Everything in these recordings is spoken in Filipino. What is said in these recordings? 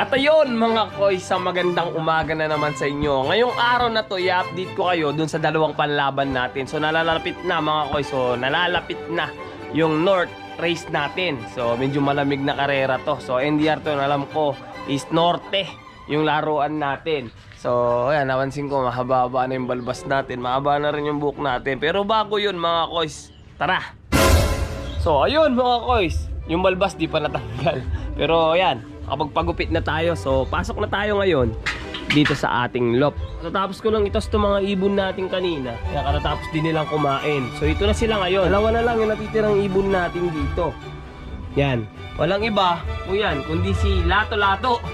At ayun mga koy, sa magandang umaga na naman sa inyo. Ngayong araw na to, i-update ko kayo dun sa dalawang panlaban natin. So nalalapit na mga koy, so nalalapit na yung North race natin. So medyo malamig na karera to. So NDR to, alam ko, is Norte yung laruan natin. So ayan, napansin ko, mahaba na yung balbas natin. Mahaba na rin yung buhok natin. Pero bago yun mga koys, tara! So, ayun mga koys. Yung balbas di pa natanggal. Pero ayan, kapag pagupit na tayo. So, pasok na tayo ngayon dito sa ating lop. Natapos ko lang itos itong mga ibon natin kanina. Kaya katatapos din nilang kumain. So, ito na sila ngayon. Dalawa na lang yung natitirang ibon natin dito. Yan. Walang iba yan, kundi si Lato Lato.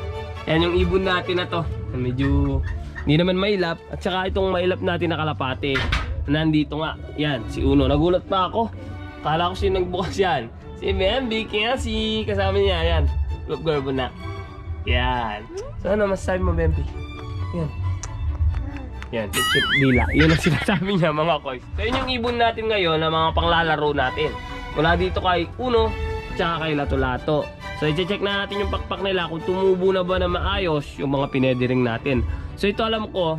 Yan yung ibon natin na to. Medyo hindi naman mailap. At saka itong mailap natin na kalapate. Nandito nga. Yan, si Uno. Nagulat pa ako. Kala ko sino nagbukas yan. Si Bambi, kaya si kasama niya. Yan. Look, Garbo na. Yan. So ano masasabi mo, Bambi? Yan. Yan, chip chip dila. Yun ang sinasabi niya mga koys. So yun yung ibon natin ngayon na mga panglalaro natin. Mula dito kay Uno, tsaka kay Lato Lato. So i-check na natin yung pakpak nila kung tumubo na ba na maayos yung mga pinediring natin. So ito alam ko,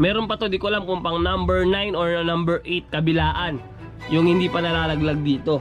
meron pa to, di ko alam kung pang number 9 or number 8 kabilaan. Yung hindi pa nalalaglag dito.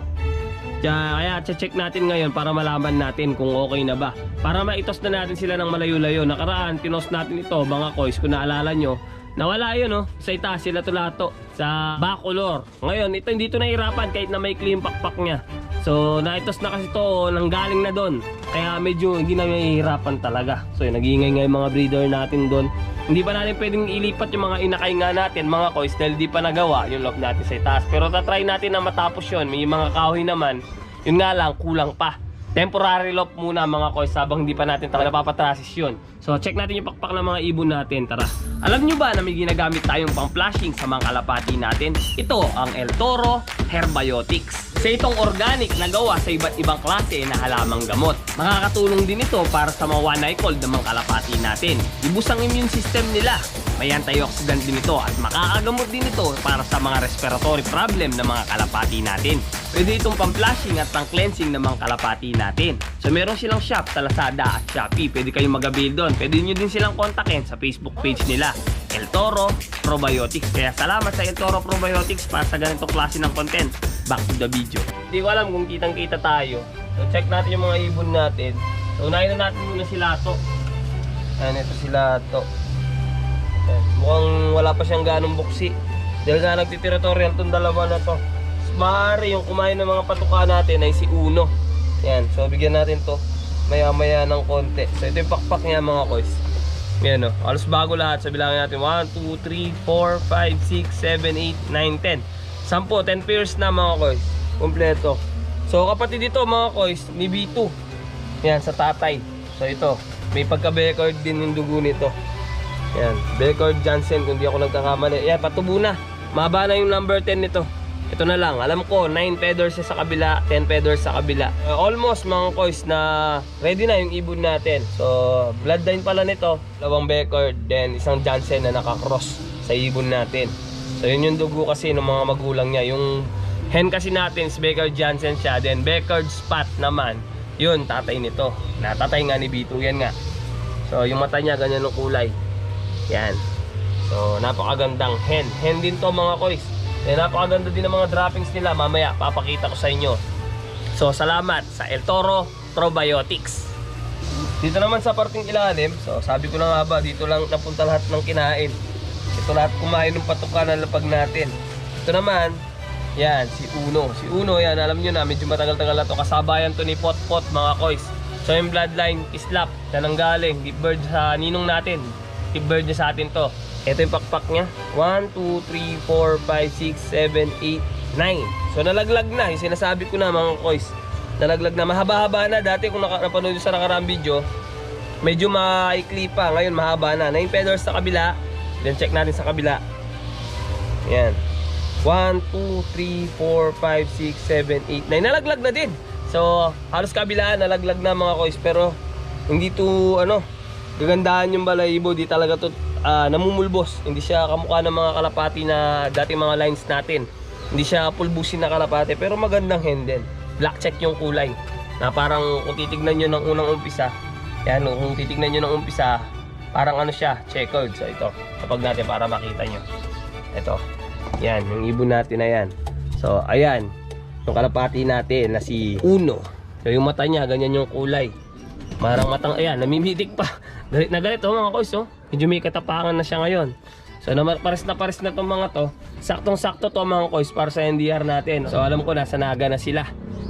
Kaya, check natin ngayon para malaman natin kung okay na ba. Para maitos na natin sila ng malayo-layo. Nakaraan, tinos natin ito, mga koys, kung naalala nyo. Nawala yun, no? Sa itaas, sila tulato sa bacolor. Ngayon, ito hindi ito nahirapan kahit na may clean pakpak niya. So, naitos na kasi ito, nanggaling na doon. Kaya medyo hindi na mahihirapan talaga. So, nag-iingay nga yung mga breeder natin doon. Hindi pa natin pwedeng ilipat yung mga inakay nga natin, mga koys, dahil di pa nagawa yung loob natin sa itaas. Pero tatry natin na matapos yun. May mga kahoy naman, yun nga lang, kulang pa. Temporary lock muna mga koys habang hindi pa natin talaga napapatrasis yun. So check natin yung pakpak ng mga ibon natin, tara. Alam nyo ba na may ginagamit tayong pang flashing sa mga kalapati natin? Ito ang El Toro Herbiotics. Sa itong organic na gawa sa iba't ibang klase na halamang gamot. Makakatulong din ito para sa mga one eye cold ng mga kalapati natin. Ibus ang immune system nila. May antioxidant din ito at makakagamot din ito para sa mga respiratory problem ng mga kalapati natin. Pwede itong pang-flushing at pang-cleansing ng mga kalapati natin. So meron silang shop sa Lazada at Shopee. Pwede kayong mag-avail doon. Pwede nyo din silang kontakin sa Facebook page nila. El Toro Probiotics. Kaya salamat sa El Toro Probiotics para sa ganitong klase ng content. Back to the video. Hindi ko alam kung kitang kita tayo. So check natin yung mga ibon natin. So unahin na natin muna si Lato. Ayan, ito si Lato. Mukhang wala pa siyang ganong buksi. Dahil nga nagtitiritorial tong dalawa na to. Maaari yung kumain ng mga patuka natin ay si Uno. Yan, so bigyan natin to maya maya ng konti. So ito yung pakpak niya mga koys. Yan o, alos bago lahat. So bilangin natin 1, 2, 3, 4, 5, 6, 7, 8, 9, 10. 10, 10 pairs na mga koys. Kompleto. So kapatid dito mga koys, ni B2. Yan, sa tatay. So ito, may pagka-record din yung dugo nito. Yan, Beckard Johnson kung di ako nagkakamali. Yan, patubo na. Maba na yung number 10 nito. Ito na lang. Alam ko, 9 feathers sa kabila, 10 feathers sa kabila. Uh, almost mga koys na ready na yung ibon natin. So, bloodline pala nito. Dalawang Beckard, then isang Johnson na nakakross sa ibon natin. So, yun yung dugo kasi ng mga magulang niya. Yung hen kasi natin is Beckard Johnson siya. Then Beckard Spot naman, yun, tatay nito. Natatay nga ni B2, yan nga. So, yung mata niya, ganyan ng kulay. Yan. So, napakagandang hen. Hen din to mga koys. Eh, napakaganda din ng mga droppings nila. Mamaya, papakita ko sa inyo. So, salamat sa El Toro Probiotics. Dito naman sa parting ilalim, so sabi ko na nga ba, dito lang napunta lahat ng kinain. Ito lahat kumain ng patuka ng lapag natin. Ito naman, yan, si Uno. Si Uno, yan, alam nyo na, medyo matagal-tagal na to. Kasabayan to ni Pot Pot, mga koys. So yung bloodline, islap, na nanggaling, deep bird sa ninong natin. Deep bird niya sa atin to. Ito yung pakpak niya. 1, 2, 3, 4, 5, 6, 7, 8, 9. So nalaglag na, yung sinasabi ko na mga koys. Nalaglag na, mahaba-haba na. Dati kung napanood sa nakaraang video, medyo maikli pa. Ngayon mahaba na. 9 feathers sa kabila. Then check natin sa kabila. Yan. 1, 2, 3, 4, 5, 6, 7, 8, 9. Nalaglag na din. So, halos kabilaan, nalaglag na mga koys. Pero, hindi to, ano, gagandahan yung balayibo. Di talaga to ah, namumulbos. Hindi siya kamukha ng mga kalapati na dating mga lines natin. Hindi siya pulbusin na kalapati. Pero magandang hen din. Black check yung kulay. Na parang kung titignan nyo ng unang umpisa, Yan, kung titignan nyo ng umpisa, parang ano siya, checkered. So ito, kapag natin para makita nyo. Ito, yan, yung ibon natin na yan. So, ayan, yung kalapati natin na si Uno. So yung mata niya, ganyan yung kulay. Marang matang, ayan, namimitik pa. Galit na galit, oh mga koys, oh. Medyo may katapangan na siya ngayon. So, na, pares na pares na tong mga to. Saktong-sakto to mga koys para sa NDR natin. So, alam ko nasa naga na sila.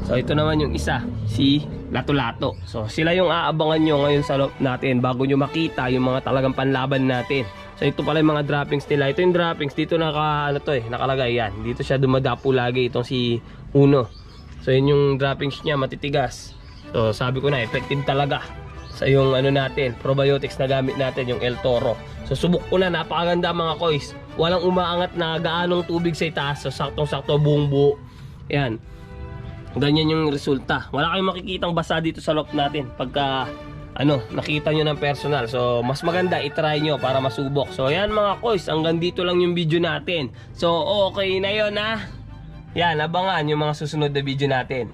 So, ito naman yung isa, si Lato-Lato. So, sila yung aabangan nyo ngayon sa loob natin bago nyo makita yung mga talagang panlaban natin. So, ito pala yung mga droppings nila. Ito yung droppings. Dito naka, ano to eh, nakalagay yan. Dito siya dumadapo lagi itong si Uno. So, yun yung droppings niya, matitigas. So, sabi ko na, effective talaga sa yung ano natin, probiotics na gamit natin, yung El Toro. So subok ko na, napakaganda mga kois. Walang umaangat na gaanong tubig sa itaas. So saktong-sakto buong buo. Yan. Ganyan yung resulta. Wala kayong makikitang basa dito sa loob natin pagka ano, nakita nyo ng personal. So, mas maganda itry nyo para masubok. So, yan mga kois, hanggang dito lang yung video natin. So, okay na yon ha. Yan, abangan yung mga susunod na video natin.